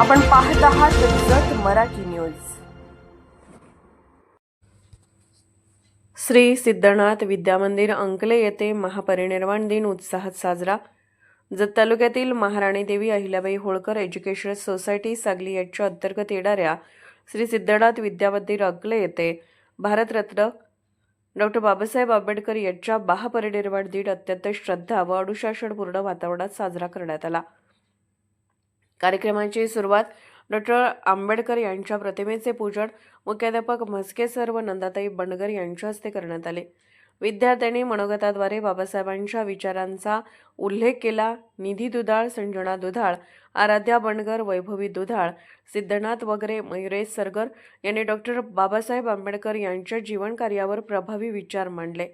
आपण पाहत आहात जत मराठी न्यूज. श्री सिद्धनाथ विद्यामंदिर अंकले येथे महापरिनिर्वाण दिन उत्साहात साजरा. जत तालुक्यातील महाराणी देवी अहिल्याबाई होळकर एज्युकेशनल सोसायटी सागली याच्या अंतर्गत येणाऱ्या श्री सिद्धनाथ विद्यामंदिर अंकले येथे भारतरत्न डॉक्टर बाबासाहेब आंबेडकर यांच्या महापरिनिर्वाण दिन अत्यंत श्रद्धा व अनुशासनपूर्ण वातावरणात साजरा करण्यात आला. कार्यक्रमाची सुरुवात डॉक्टर आंबेडकर यांच्या प्रतिमेचे पूजन मुख्याध्यापक म्हस्के सर व नंदाताई बंडगर यांच्या हस्ते करण्यात आले. विद्यार्थ्यांनी मनोगताद्वारे बाबासाहेबांच्या विचारांचा उल्लेख केला. निधी दुधाळ संजना दुधाळ आराध्या बंडगर वैभवी दुधाळ सिद्धनाथ वगैरे मयुरेश सरगर यांनी डॉक्टर बाबासाहेब आंबेडकर यांच्या जीवनकार्यावर प्रभावी विचार मांडले.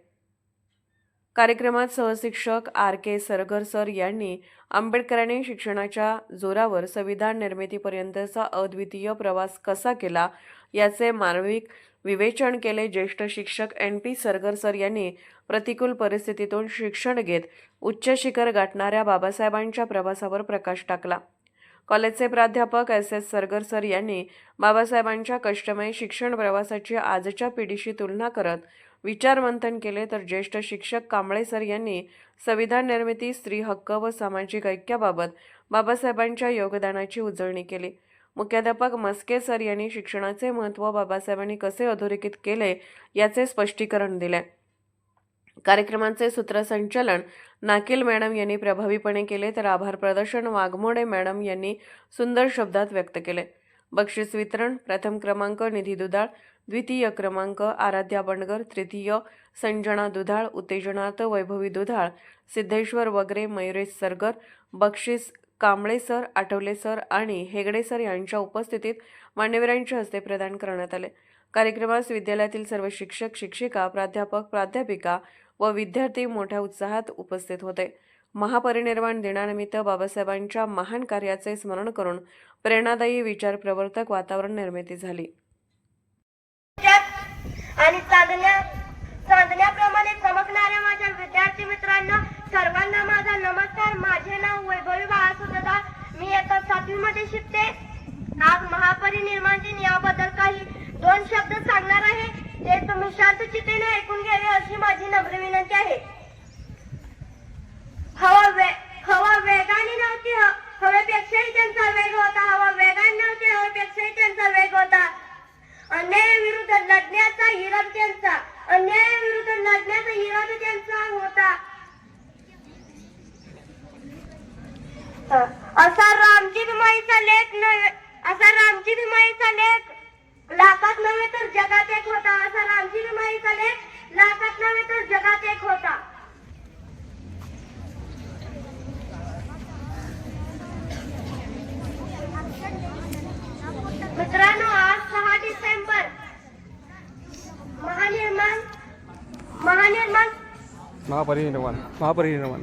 कार्यक्रमात सहशिक्षक आर के सरगर सर यांनी आंबेडकरांनी शिक्षणाच्या जोरावर संविधान निर्मितीपर्यंतचा अद्वितीय प्रवास कसा केला याचे मानविक विवेचन केले. ज्येष्ठ शिक्षक एन पी सरगर सर यांनी प्रतिकूल परिस्थितीतून शिक्षण घेत उच्च शिखर गाठणाऱ्या बाबासाहेबांच्या प्रवासावर प्रकाश टाकला. कॉलेजचे प्राध्यापक एस एस सरगर सर यांनी बाबासाहेबांच्या कष्टमय शिक्षण प्रवासाची आजच्या पिढीशी तुलना करत विचारमंथन केले तर ज्येष्ठ शिक्षक कांबळे सर यांनी संविधान निर्मिती स्त्री हक्क व सामाजिक ऐक्याबाबत बाबासाहेबांच्या योगदानाची उजळणी केली. मुख्याध्यापक मस्के सर यांनी शिक्षणाचे महत्त्व बाबासाहेबांनी कसे अधोरेखित केले याचे स्पष्टीकरण दिले. कार्यक्रमाचे सूत्रसंचालन नाकिल मॅडम यांनी प्रभावीपणे केले तर आभार प्रदर्शन वाघमोडे मॅडम यांनी सुंदर शब्दात व्यक्त केले. बक्षीस वितरण प्रथम क्रमांक निधी दुधाळ द्वितीय क्रमांक आराध्या बंडगर तृतीय संजना दुधाळ उत्तेजनार्थ वैभवी दुधाळ सिद्धेश्वर वगैरे मयुरेश सरगर बक्षीस कांबळे सर आठवले सर आणि हेगडे सर यांच्या उपस्थितीत मान्यवरांच्या हस्ते प्रदान करण्यात आले. कार्यक्रमास विद्यालयातील सर्व शिक्षक शिक्षिका प्राध्यापक प्राध्यापिका व विद्यार्थी मोठ्या उत्साहात उपस्थित होते. महापरिनिर्वाण दिनानिमित्त बाबासाहेबांच्या महान कार्याचे स्मरण करून प्रेरणादायी विचार प्रवर्तक वातावरण निर्मिती झाली. आणि चांदण्या चांदण्याप्रमाणे चमकणाऱ्या माझ्या विद्यार्थी मित्रांना सर्वांना माझा नमस्कार. माझे नाव वैभवी बाळासुद्धा मी आता सातवी मध्ये शिकते. आज महापरिनिर्माण दिन याबद्दल काही दोन शब्द सांगणार आहे. ते तुम्ही शांत चितेने ऐकून घ्यावे अशी माझी नम्र विनंती आहे. हवा वे हवा वेगाने नव्हती हवेपेक्षाही त्यांचा वेग होता अन्यायाविरुद्ध लढण्याचा हिरम त्यांचा अन्यायाविरुद्ध लढण्याचा हिरम त्यांचा होता अ, असा रामजी भीमाईचा लेख नव्हे असा रामजी भीमाईचा लेख. लाखात नव्हे तर जगात एक होता. असा रामजी भीमाईचा लेख लाखात नव्हे तर जगात एक होता. मित्रांनो आज सहा डिसेंबर. महानिर्माण महानिर्माण महापरिनिर्माण महापरिनिर्माण